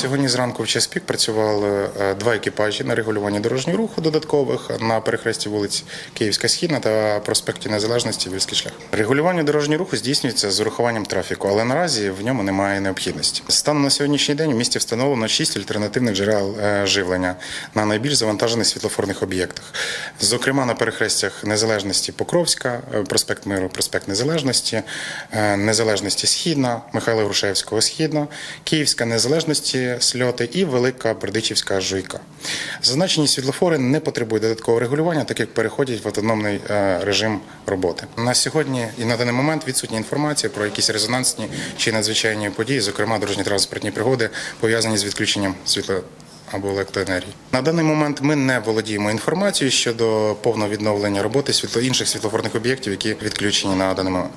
Сьогодні зранку в час пік працювали е, два екіпажі на регулюванні дорожнього руху додаткових на перехресті вулиць Київська Східна та проспекті Незалежності Вільський шлях. Регулювання дорожнього руху здійснюється з урахуванням трафіку, але наразі в ньому немає необхідності. Станом на сьогоднішній день у місті встановлено шість альтернативних джерел е, живлення на найбільш завантажених світлофорних об'єктах. Зокрема, на перехрестях Незалежності Покровська, е, проспект Миру, проспект Незалежності, е, Незалежності Східна, Михайла Грушевського Східна, Київська Незалежності Сльоти і Велика Бердичівська Жуйка. Зазначені світлофори не потребують додаткового регулювання, так як переходять в автономний е, режим роботи. На сьогодні і на даний момент відсутня інформація про якісь резонансні чи надзвичайні події, зокрема дорожньо-транспортні пригоди, пов'язані з відключенням світла або електроенергії. На даний момент ми не володіємо інформацією щодо повного відновлення роботи світло інших світлофорних об'єктів, які відключені на даний момент.